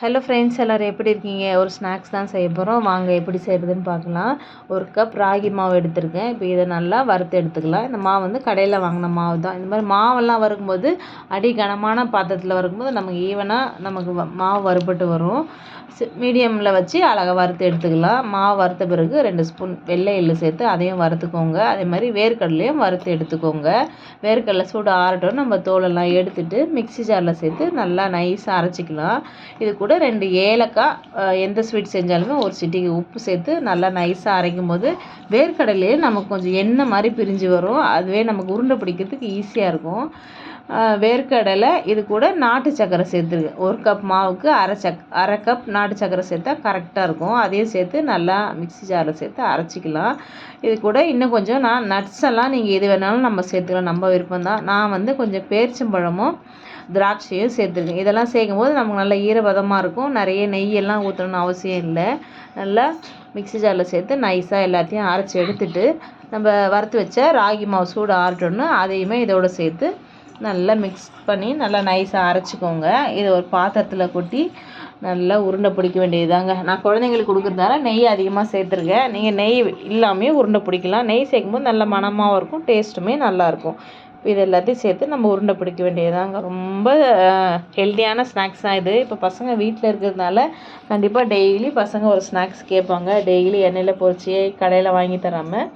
Hello friends எல்லோரும் எப்படி இருக்கீங்க? ஒரு ஸ்நாக்ஸ் தான் செய்ய போகிறோம் வாங்க எப்படி செய்கிறதுன்னு பார்க்கலாம். ஒரு கப் ராகி மாவு எடுத்திருக்கேன். இப்போ இதை நல்லா வறுத்து எடுத்துக்கலாம். இந்த மாவு வந்து கடையில் வாங்கின மாவு தான். இந்த மாதிரி மாவெல்லாம் வறுக்கும்போது அடி கனமான பாத்திரத்தில் வறுக்கும்போது நமக்கு ஈவனாக நமக்கு மாவு வறுபட்டு வரும். மீடியமில் வச்சு அழகாக வறுத்து எடுத்துக்கலாம். மாவு வறுத்த பிறகு ரெண்டு ஸ்பூன் வெள்ளை எள்ளு சேர்த்து அதையும் வறுத்துக்கோங்க. அதே மாதிரி வேர்க்கடலையும் வறுத்து எடுத்துக்கோங்க. வேர்க்கடலை சூடு ஆறட்டும். நம்ம தோலெல்லாம் எடுத்துட்டு மிக்சி ஜாரில் சேர்த்து நல்லா நைஸாக அரைச்சிக்கலாம். இது கூட கூட ரெண்டு ஏலக்காய் எந்த ஸ்வீட் செஞ்சாலுமே ஒரு சிட்டிக்கு உப்பு சேர்த்து நல்லா நைஸாக அரைக்கும் போது வேர்க்கடலையே நமக்கு கொஞ்சம் எண்ணெய் மாதிரி பிரிஞ்சு வரும். அதுவே நமக்கு உருண்டை பிடிக்கிறதுக்கு ஈஸியாக இருக்கும். வேர்க்கடலை இது கூட நாட்டு சக்கரை சேர்த்துருக்கேன் ஒரு கப் மாவுக்கு அரை சக் அரை கப் நாட்டு சக்கரை சேர்த்தா கரெக்டாக இருக்கும். அதையும் சேர்த்து நல்லா மிக்ஸி ஜாரில் சேர்த்து அரைச்சிக்கலாம். இது கூட இன்னும் கொஞ்சம் நான் நட்ஸ் எல்லாம் நீங்கள் எது வேணாலும் நம்ம சேர்த்துக்கலாம். நம்ம விருப்பம் தான். நான் வந்து கொஞ்சம் பேரிச்சம்பழமும் திராட்சையும் சேர்த்துருக்கேன். இதெல்லாம் சேர்க்கும்போது நமக்கு நல்ல ஈரப்பதமாக இருக்கும். நிறைய நெய்யெல்லாம் ஊற்றணும்னு அவசியம் இல்லை. நல்லா மிக்ஸி ஜாரில் சேர்த்து நைஸாக எல்லாத்தையும் அரைச்சி எடுத்துட்டு நம்ம வறுத்து வச்ச ராகி மாவு சூடு ஆறட்டோன்னு அதையுமே இதோடு சேர்த்து நல்லா மிக்ஸ் பண்ணி நல்லா நைஸாக அரைச்சிக்கோங்க. இதை ஒரு பாத்திரத்தில் கொட்டி நல்லா உருண்டை பிடிக்க வேண்டியதுதாங்க. நான் குழந்தைங்களுக்கு கொடுக்குறதால நெய் அதிகமாக சேர்த்துருக்கேன். நீங்கள் நெய் இல்லாமையும் உருண்டை பிடிக்கலாம். நெய் சேர்க்கும்போது நல்ல மணமாகவும் இருக்கும் டேஸ்ட்டுமே நல்லாயிருக்கும் இது எல்லாத்தையும் சேர்த்து நம்ம உருண்டை பிடிக்க வேண்டியதுதாங்க. ரொம்ப ஹெல்த்தியான ஸ்நாக்ஸ் தான் இது. இப்போ பசங்க வீட்டில் இருக்கிறதுனால கண்டிப்பாக டெய்லி பசங்க ஒரு ஸ்நாக்ஸ் கேட்பாங்க. டெய்லி எண்ணெயில் பொறிச்சி கடையில் வாங்கி தராமல்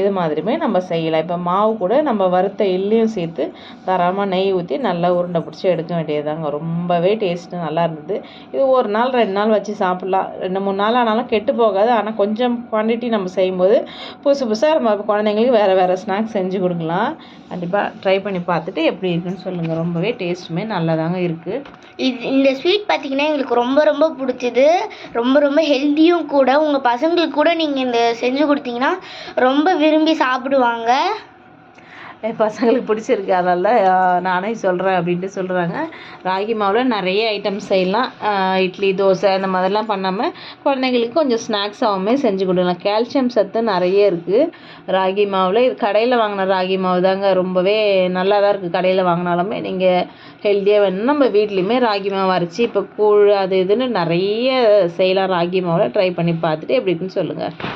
இது மாதிரியுமே நம்ம செய்யலாம். இப்போ மாவு கூட நம்ம வறுத்த எள்ளையும் சேர்த்து தரமாக நெய் ஊற்றி நல்லா உருண்டை பிடிச்சி எடுக்க வேண்டியதுதாங்க. ரொம்பவே டேஸ்ட்டு நல்லா இருந்தது. இது ஒரு நாள் ரெண்டு நாள் வச்சு சாப்பிட்லாம். ரெண்டு மூணு நாள் ஆனாலும் கெட்டு போகாது. ஆனால் கொஞ்சம் குவான்டிட்டி நம்ம செய்யும்போது புதுசு புதுசாக நம்ம குழந்தைங்களுக்கு வேறு வேறு ஸ்நாக்ஸ் செஞ்சு கொடுக்கலாம். கண்டிப்பாக ட்ரை பண்ணி பார்த்துட்டு எப்படி இருக்குன்னு சொல்லுங்கள் ரொம்பவே டேஸ்ட்டுமே நல்லாதாங்க இருக்குது இது இந்த ஸ்வீட் பார்த்தீங்கன்னா எங்களுக்கு ரொம்ப ரொம்ப பிடிச்சது. ரொம்ப ரொம்ப ஹெல்த்தியும் கூட. உங்கள் பசங்களுக்கு கூட நீங்கள் இந்த செஞ்சு கொடுத்தீங்கன்னா ரொம்ப விரும்பி சாப்பிடுவாங்க. என் பசங்களுக்கு பிடிச்சிருக்கு. அதனால நானே சொல்கிறேன் அப்படின்ட்டு சொல்கிறாங்க ராகி மாவில் நிறைய ஐட்டம்ஸ் செய்யலாம். இட்லி தோசை இந்த மாதிரிலாம் பண்ணாமல் குழந்தைங்களுக்கு கொஞ்சம் ஸ்நாக்ஸாகவுமே செஞ்சு கொடுக்கலாம். கால்சியம் சத்து நிறைய இருக்குது ராகி மாவில் இது கடையில் வாங்கின ராகி மாவு தாங்க ரொம்பவே நல்லா தான் இருக்குது கடையில் வாங்கினாலுமே நீங்கள் ஹெல்த்தியாக வேணும்னா நம்ம வீட்லேயுமே ராகி மாவு அரைச்சி இப்போ கூழ் அது இதுன்னு நிறைய செய்யலாம். ராகி மாவில் ட்ரை பண்ணி பார்த்துட்டு எப்படி இருக்குன்னு சொல்லுங்கள்